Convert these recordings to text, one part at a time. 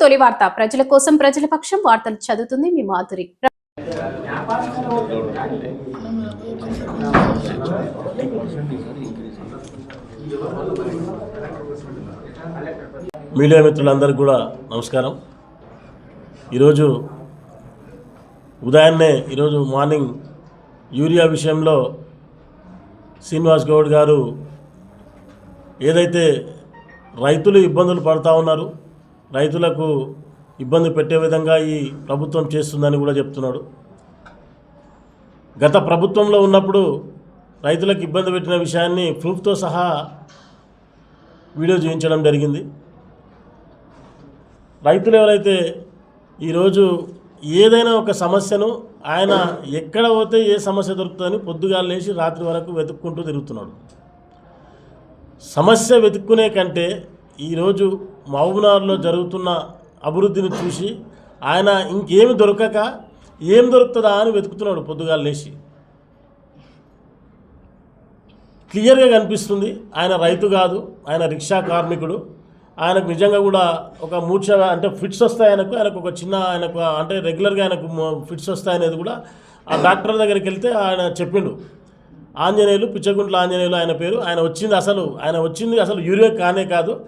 తొలి వార్త. ప్రజల కోసం ప్రజల పక్షం వార్తలు చదువుతుంది మీ మాధురి. మీడియా మిత్రులందరికీ కూడా నమస్కారం. ఈరోజు ఉదయాన్నే ఈరోజు మార్నింగ్ యూరియా విషయంలో శ్రీనివాస్ గౌడ్ గారు ఏదైతే రైతులు ఇబ్బందులు పడుతూ ఉన్నారు రైతులకు ఇబ్బంది పెట్టే విధంగా ఈ ప్రభుత్వం చేస్తుందని కూడా చెప్తున్నాడు. గత ప్రభుత్వంలో ఉన్నప్పుడు రైతులకు ఇబ్బంది పెట్టిన విషయాన్ని ప్రూఫ్తో సహా వీడియో చూపించడం జరిగింది. రైతులు ఎవరైతే ఈరోజు ఏదైనా ఒక సమస్యను ఆయన ఎక్కడ పోతే ఏ సమస్య దొరుకుతుందని పొద్దుగాలు లేచి రాత్రి వరకు వెతుక్కుంటూ తిరుగుతున్నాడు. సమస్య వెతుక్కునే కంటే ఈరోజు మహబూబ్నగర్లో జరుగుతున్న అభివృద్ధిని చూసి ఆయన ఇంకేమి దొరకక ఏం దొరుకుతుందా అని వెతుకుతున్నాడు పొద్దుగాలు లేచి. క్లియర్గా కనిపిస్తుంది. ఆయన రైతు కాదు ఆయన రిక్షా కార్మికుడు. ఆయనకు నిజంగా కూడా ఒక మూర్ఛ అంటే ఫిట్స్ వస్తాయి ఆయనకు ఆయనకు ఒక చిన్న ఆయనకు అంటే రెగ్యులర్గా ఆయనకు ఫిట్స్ వస్తాయనేది కూడా ఆ డాక్టర్ దగ్గరికి వెళ్తే ఆయన చెప్పిండు. ఆంజనేయులు పిచ్చగుంట్ల ఆంజనేయులు ఆయన పేరు. ఆయన వచ్చింది అసలు ఆయన వచ్చింది అసలు యూరియా కానే కాదు.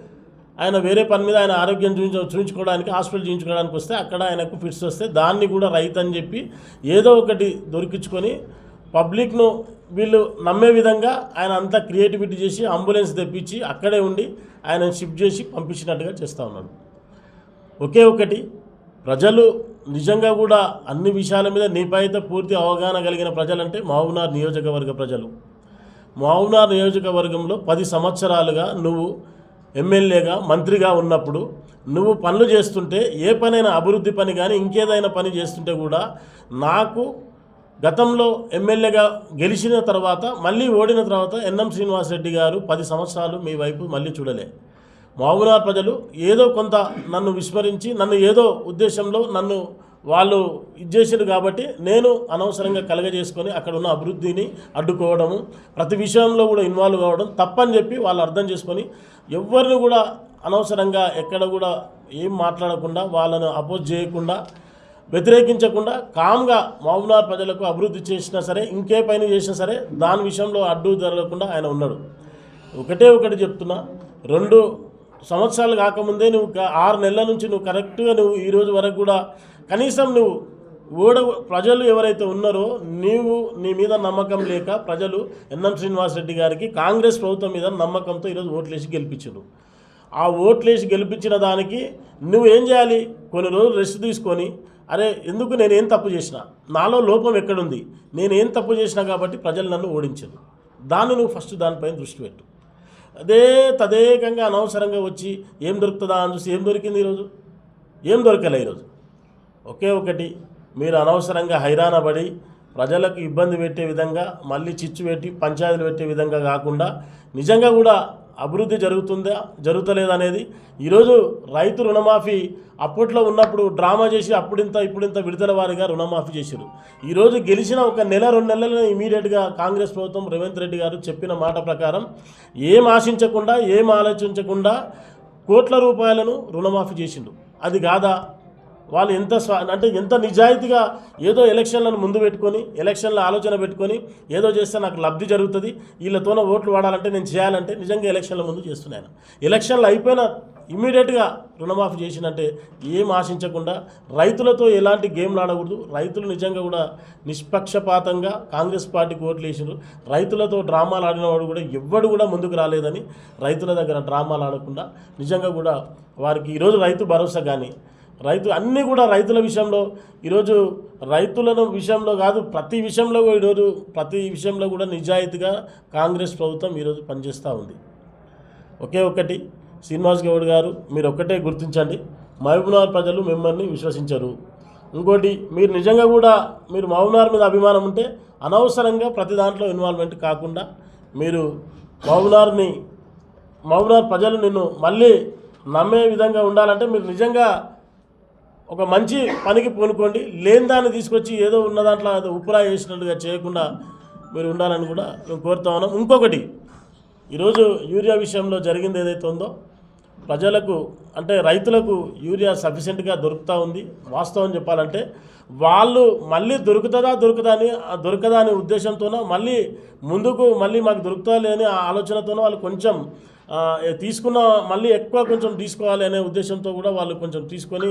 ఆయన వేరే పని మీద ఆయన ఆరోగ్యం చూపించ చూపించుకోవడానికి హాస్పిటల్ చూపించుకోవడానికి వస్తే అక్కడ ఆయనకు ఫిట్స్ వస్తే దాన్ని కూడా రైతు అని చెప్పి ఏదో ఒకటి దొరికించుకొని పబ్లిక్ను వీళ్ళు నమ్మే విధంగా ఆయన అంతా క్రియేటివిటీ చేసి అంబులెన్స్ తెప్పించి అక్కడే ఉండి ఆయన షిఫ్ట్ చేసి పంపించినట్టుగా చేస్తూ ఉన్నాడు. ఒకే ఒకటి ప్రజలు నిజంగా కూడా అన్ని విషయాల మీద నిపాయిత పూర్తి అవగాహన కలిగిన ప్రజలంటే మావునార్ నియోజకవర్గ ప్రజలు. మావునార్ నియోజకవర్గంలో పది సంవత్సరాలుగా నువ్వు ఎమ్మెల్యేగా మంత్రిగా ఉన్నప్పుడు నువ్వు పనులు చేస్తుంటే ఏ పనైనా అభివృద్ధి పని కానీ ఇంకేదైనా పని చేస్తుంటే కూడా నాకు గతంలో ఎమ్మెల్యేగా గెలిచిన తర్వాత మళ్ళీ ఓడిన తర్వాత ఎన్ఎం శ్రీనివాసరెడ్డి గారు పది సంవత్సరాలు మీ వైపు మళ్ళీ చూడలే. మామూనార్ ప్రజలు ఏదో కొంత నన్ను విస్మరించి నన్ను ఏదో ఉద్దేశంలో నన్ను వాళ్ళు ఇచ్చేసారు కాబట్టి నేను అనవసరంగా కలగజేసుకొని అక్కడ ఉన్న అభివృద్ధిని అడ్డుకోవడము ప్రతి విషయంలో కూడా ఇన్వాల్వ్ కావడం తప్పని చెప్పి వాళ్ళు అర్థం చేసుకొని ఎవరిని కూడా అనవసరంగా ఎక్కడ కూడా ఏం మాట్లాడకుండా వాళ్ళను అపోజ్ చేయకుండా వ్యతిరేకించకుండా కామ్గా మహబూబ్నగర్ ప్రజలకు అభివృద్ధి చేసినా సరే ఇంకే పైన చేసినా సరే దాని విషయంలో అడ్డు జరగకుండా ఆయన ఉన్నాడు. ఒకటే ఒకటి చెప్తున్నా రెండు సంవత్సరాలు కాకముందే నువ్వు ఆరు నెలల నుంచి నువ్వు కరెక్ట్గా నువ్వు ఈరోజు వరకు కూడా కనీసం నువ్వు ఓడ ప్రజలు ఎవరైతే ఉన్నారో నీవు నీ మీద నమ్మకం లేక ప్రజలు ఎన్ఎం శ్రీనివాసరెడ్డి గారికి కాంగ్రెస్ ప్రభుత్వం మీద నమ్మకంతో ఈరోజు ఓట్లేసి గెలిపించారు. ఆ ఓట్లేసి గెలిపించిన దానికి నువ్వు ఏం చేయాలి? కొన్ని రోజులు రెస్ట్ తీసుకొని అరే ఎందుకు నేనేం తప్పు చేసిన? నాలో లోపం ఎక్కడుంది? నేనేం తప్పు చేసినా కాబట్టి ప్రజలు నన్ను ఓడించారు. దాన్ని నువ్వు ఫస్ట్ దానిపైన దృష్టి పెట్టు. అదే తదేకంగా అనవసరంగా వచ్చి ఏం దొరుకుతుందా అని చూసి ఏం దొరికింది ఈరోజు? ఏం దొరకలే ఈరోజు. ఒకే ఒకటి మీరు అనవసరంగా హైరాణపడి ప్రజలకు ఇబ్బంది పెట్టే విధంగా మళ్ళీ చిచ్చు పెట్టి పంచాయతీలు పెట్టే విధంగా కాకుండా నిజంగా కూడా అభివృద్ధి జరుగుతుందా జరుగుతలేదా అనేది ఈరోజు రైతు రుణమాఫీ అప్పట్లో ఉన్నప్పుడు డ్రామా చేసి అప్పుడింత ఇప్పుడింత విడుదల వారిగా రుణమాఫీ చేశారు ఈరోజు గెలిచిన ఒక నెల రెండు నెలలను ఇమీడియట్గా కాంగ్రెస్ ప్రభుత్వం రేవంత్ రెడ్డి గారు చెప్పిన మాట ప్రకారం ఏం ఆశించకుండా ఏం ఆలోచించకుండా కోట్ల రూపాయలను రుణమాఫీ చేసిండు. అది కాదా? వాళ్ళు ఎంత స్వా అంటే ఎంత నిజాయితీగా ఏదో ఎలక్షన్లను ముందు పెట్టుకొని ఎలక్షన్ల ఆలోచన పెట్టుకొని ఏదో చేస్తే నాకు లబ్ధి జరుగుతుంది వీళ్ళతోనే ఓట్లు వాడాలంటే నేను చేయాలంటే నిజంగా ఎలక్షన్ల ముందు చేస్తున్నాను ఎలక్షన్లు అయిపోయిన ఇమీడియట్గా రుణమాఫీ చేసినంటే ఏం ఆశించకుండా రైతులతో ఎలాంటి గేమ్లు ఆడకూడదు రైతులు నిజంగా కూడా నిష్పక్షపాతంగా కాంగ్రెస్ పార్టీకి ఓట్లు వేసినారు రైతులతో డ్రామాలు ఆడినవాడు కూడా ఎవ్వడు కూడా ముందుకు రాలేదని రైతుల దగ్గర డ్రామాలు ఆడకుండా నిజంగా కూడా వారికి ఈరోజు రైతు భరోసా కానీ రైతు అన్నీ కూడా రైతుల విషయంలో ఈరోజు రైతులను విషయంలో కాదు ప్రతి విషయంలో కూడా ఈరోజు ప్రతి విషయంలో కూడా నిజాయితీగా కాంగ్రెస్ ప్రభుత్వం ఈరోజు పనిచేస్తూ ఉంది. ఒకే ఒక్కటి శ్రీనివాస్ గౌడ్ గారు మీరు ఒక్కటే గుర్తించండి మహబూబ్నగర్ ప్రజలు మిమ్మల్ని విశ్వసించరు. ఇంకోటి మీరు నిజంగా కూడా మీరు మహబూబ్నగర్ మీద అభిమానం ఉంటే అనవసరంగా ప్రతి దాంట్లో ఇన్వాల్వ్మెంట్ కాకుండా మీరు మహబూబ్నగర్ని మహబూబ్నగర్ ప్రజలు నిన్ను మళ్ళీ నమ్మే విధంగా ఉండాలంటే మీరు నిజంగా ఒక మంచి పనికి పూనుకోండి లేని దాన్ని తీసుకొచ్చి ఏదో ఉన్న దాంట్లో అది ఉప్పురా వేసినట్టుగా చేయకుండా మీరు ఉండాలని కూడా మేము కోరుతా ఉన్నాం. ఇంకొకటి ఈరోజు యూరియా విషయంలో జరిగింది ఏదైతే ఉందో ప్రజలకు అంటే రైతులకు యూరియా సఫిషియెంట్గా దొరుకుతూ ఉంది. వాస్తవం చెప్పాలంటే వాళ్ళు మళ్ళీ దొరుకుతుందా దొరుకుదా అని దొరకదా అనే ఉద్దేశంతోనో మళ్ళీ ముందుకు మళ్ళీ మాకు దొరుకుతా లేని ఆ ఆలోచనతోనో వాళ్ళు కొంచెం తీసుకున్న మళ్ళీ ఎక్కువ కొంచెం తీసుకోవాలి అనే ఉద్దేశంతో కూడా వాళ్ళు కొంచెం తీసుకొని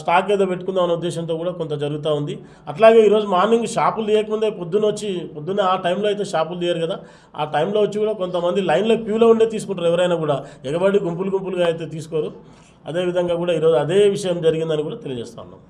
స్టాక్ ఏదో పెట్టుకుందాం అనే ఉద్దేశంతో కూడా కొంత జరుగుతూ ఉంది. అట్లాగే ఈరోజు మార్నింగ్ షాపులు తీయకముందే పొద్దున్న వచ్చి పొద్దున్న ఆ టైంలో అయితే షాపులు తీయరు కదా ఆ టైంలో వచ్చి కూడా కొంతమంది లైన్లో క్యూలో ఉండే తీసుకుంటారు ఎవరైనా కూడా ఎగబడి గుంపులు గుంపులుగా అయితే తీసుకోరు. అదేవిధంగా కూడా ఈరోజు అదే విషయం జరిగిందని కూడా తెలియజేస్తా ఉన్నాం.